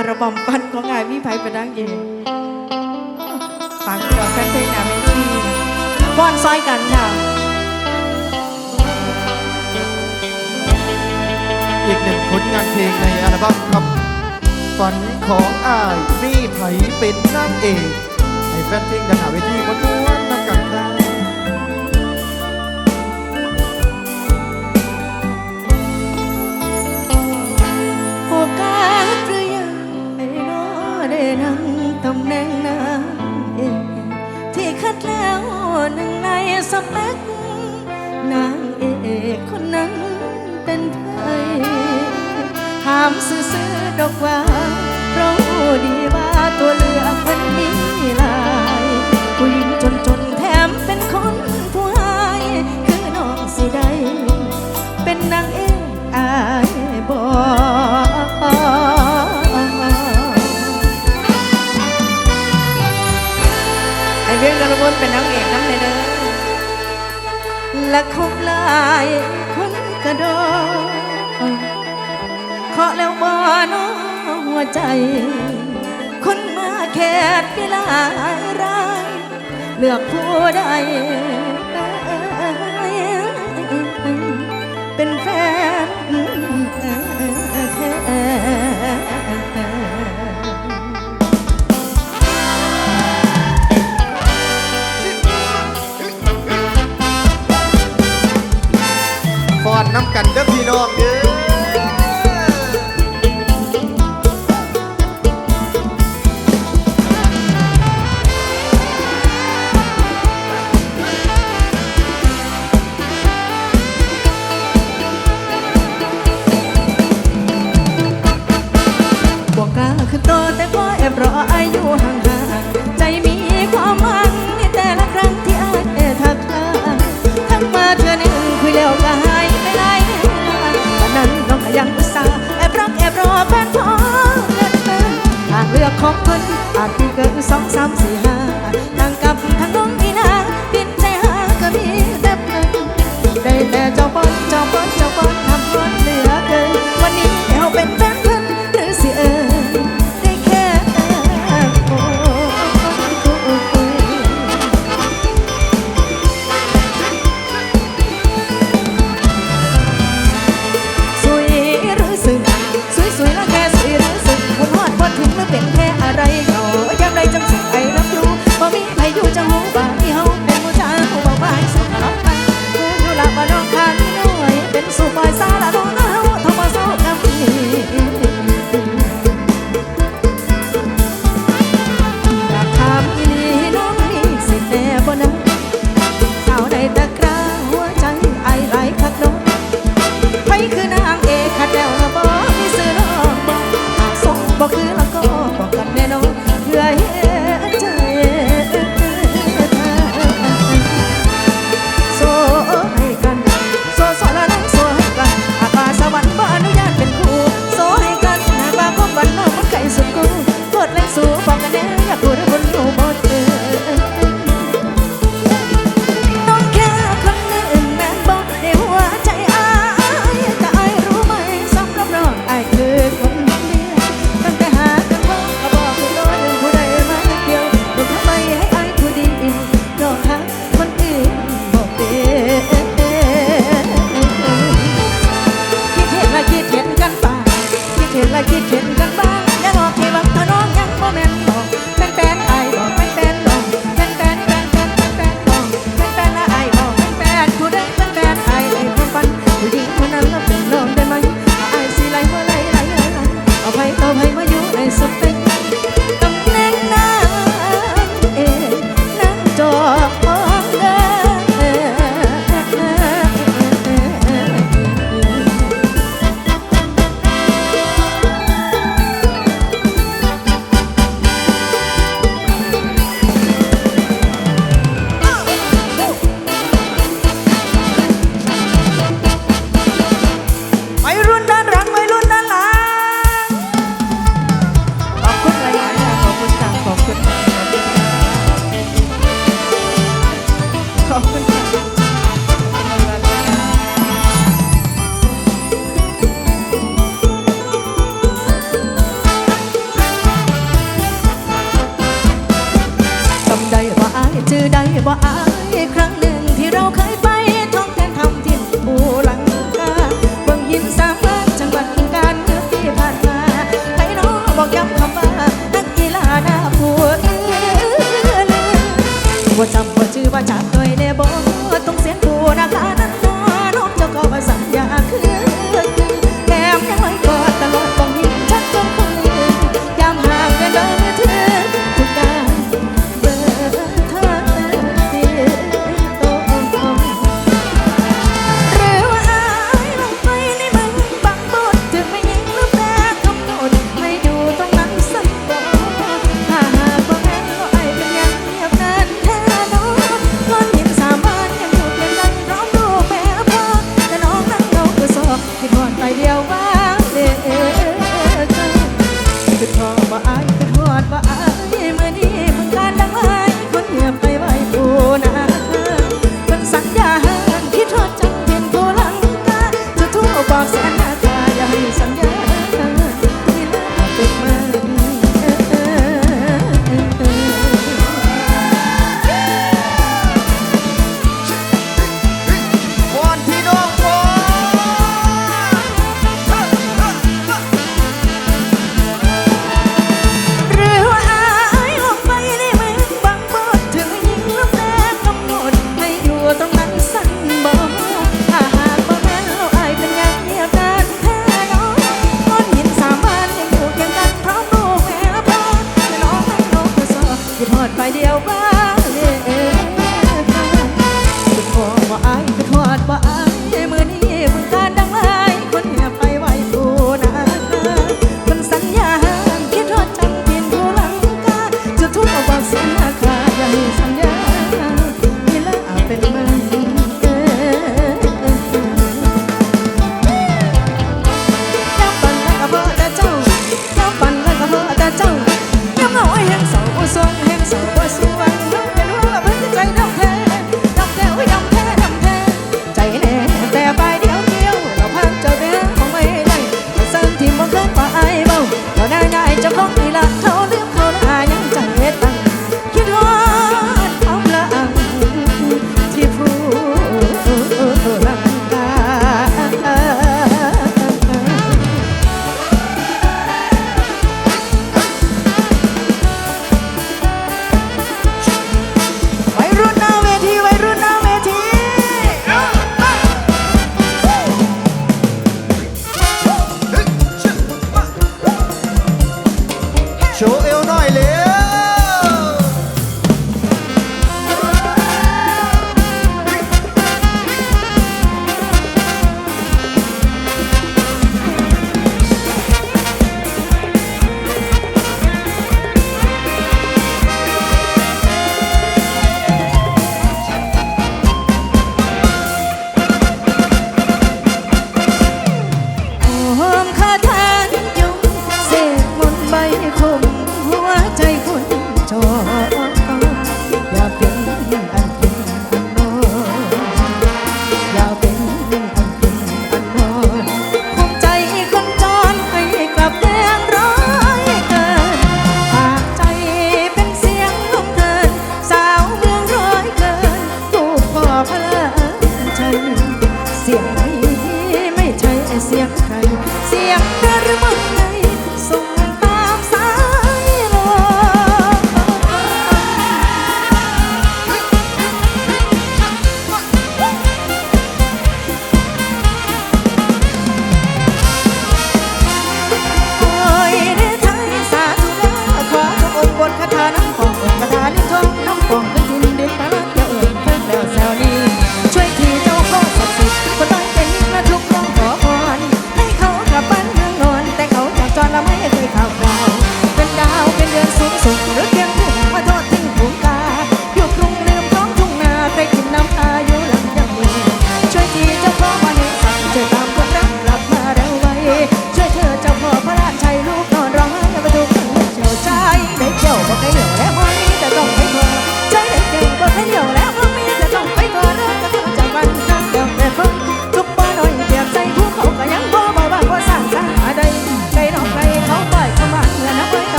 อัลบั้มปันของางมี่ไผ่ประดังเย็นฟังต่อแฟนเพลงนาเวทีป้อนซ้อยกันค่ะ อีกหนึ่งผลงานเพลงในอัลบั้มครับ ฝันของอายมี่ไผ่เป็นนางเอกให้แฟนเพลงกันหาเวทีม้วนๆนับกันได้ แกล้วหนึ่งในสเปกนางเอกคนนั้นเป็นใครถามซื้อๆดอกว่าเพราะดีว่าตัวเลือก และคบหลายคนกระโดดขอแล้วบ่นหัวใจ คนมาแคดไปหลายรายเลือกผู้ใด น้ำกันเด้อพี่น้อง ของเพิ่นอาจเกินสองสามสี่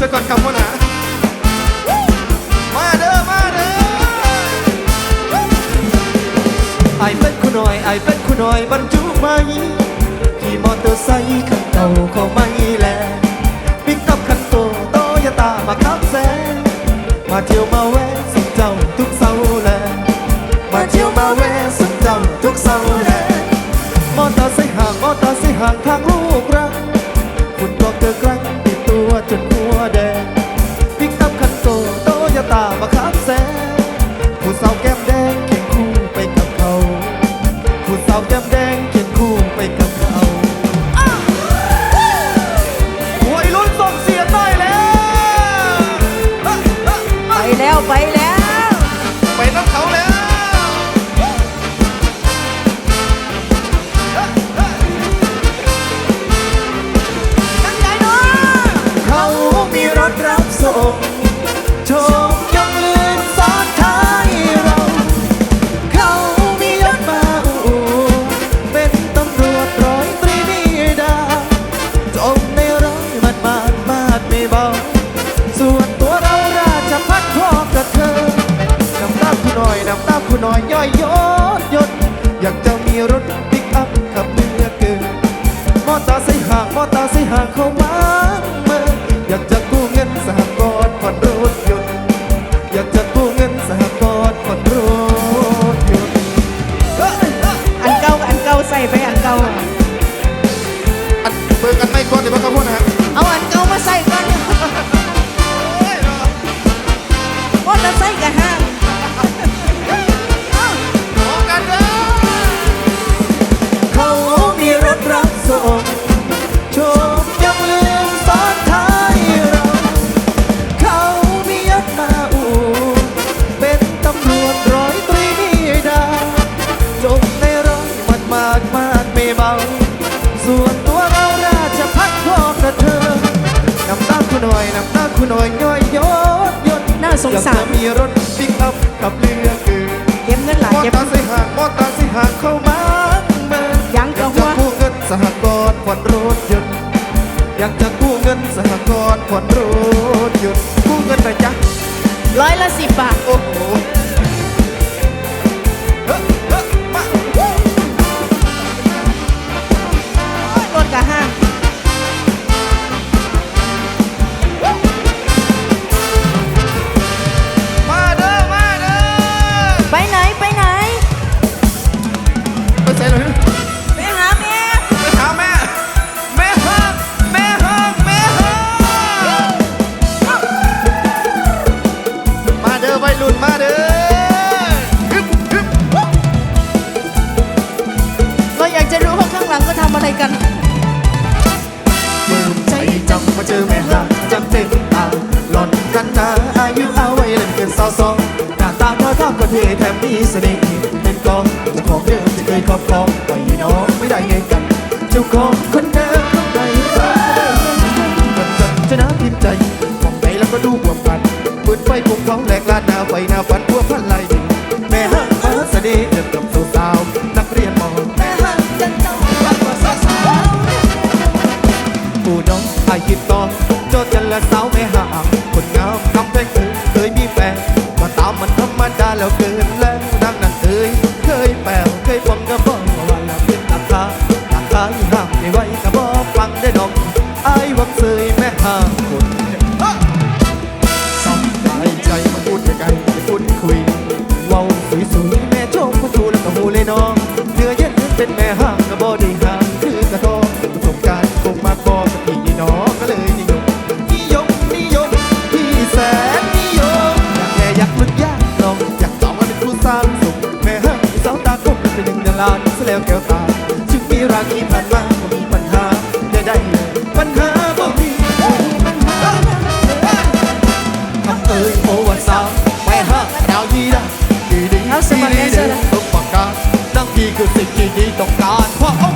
ซะก่อนคำว่าหนามาเด้อมาเด้อไอเป็นคุณหน่อยไอเป็นคุณหน่อยบรรจุไม่ขี่มอเตอร์ไซค์ขับเก่าก็ไม่แลปิกอับขันโตโตยตามาขับแซงมาเที่ยวมาแวะสิเจ้าทุกเสาร์แลมาเที่ยวมาแวะสิเจ้าทุกเสาร์แลมอเตอร์ไซค์ห่างมอเตอร์ไซค์ห่างทา ร้อยละสิบบาท โอ้โหรดกะห้า ลานสแล้วแก้วตาถึงมีราคีผ่านมาผมมีปัญหาใดๆเลยปัญหาบ่มีทำเอ้ยโอวันสาวไปหาดาวยีดาดีดีดีดีต้องปากกาตั้งที่คือสิ่งที่ดีต้องการเพราะ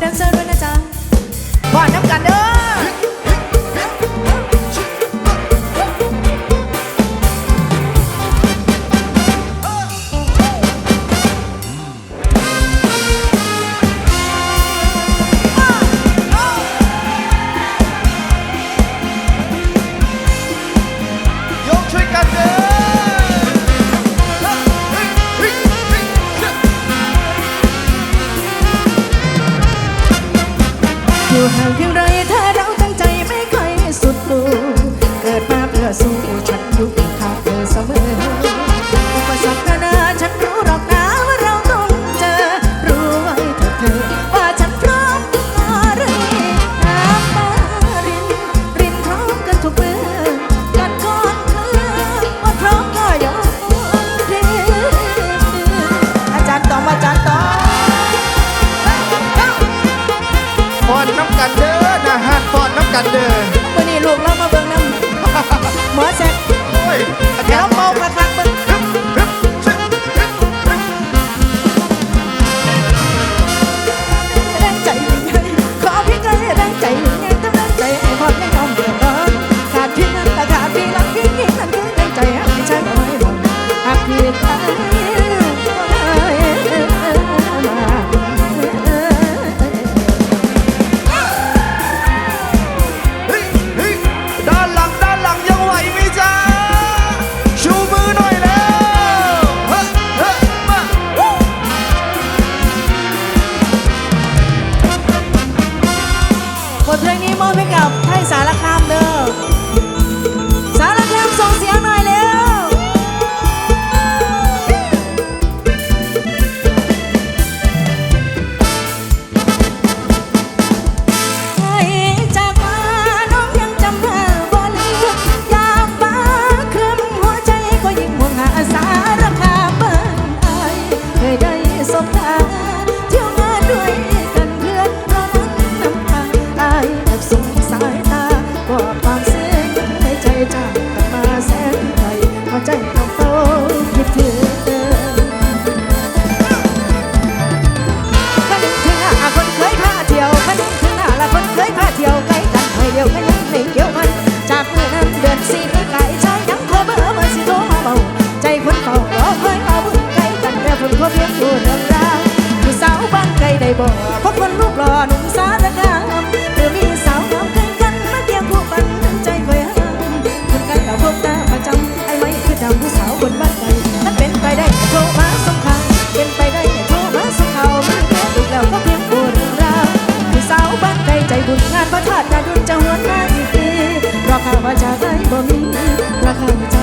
dance. กันเด้อมื่อนี้ลูกเรามาเบิ่งน้ำหมอแซกเฮ้ยอาจารย์เมาคักเบิ่ง เพลงนี้มอบให้กับไทยสารคามเด้อ เป่าใจคนเป่าบ่คอยเอาบุญไกลกันแต่คนก็เพียงอยู่เดิมองราวผู้สาวบ้านไกลได้บ่พบคนรูปหล่อหนุ่มสารงามเธอมีสาวงามใกล้กันมาเทียงผู้ปันใจเคยห้ามคนกันกับพบตาประจำไอ้ไม่คือดำผู้สาวคนบ้านไกลมันเป็นไปได้โทรมาสงข่าวเป็นไปได้โทรมาสงข่าวมันเกิดอีกแล้วก็เพียงอยู่เรื่องราวผู้สาวบ้านไกลใจบุญงานพระธาตุดาดุลจะหวนหน้าอีกทีรอข่าวว่าจะได้บ่มีราคา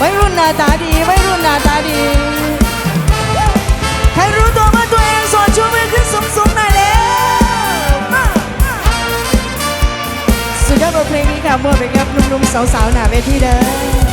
วัยรุ่นหน้าตาดีวัยรุ่นหน้าตาดี ใครรู้ตัวว่าตัวเองโวนชูมือขึ้นสูงๆหน่อยเล้วสุดยอดบทเพลงนี้ค่ะมอไปกับหนุ่มๆสาวๆหน้าเวทีเด้อ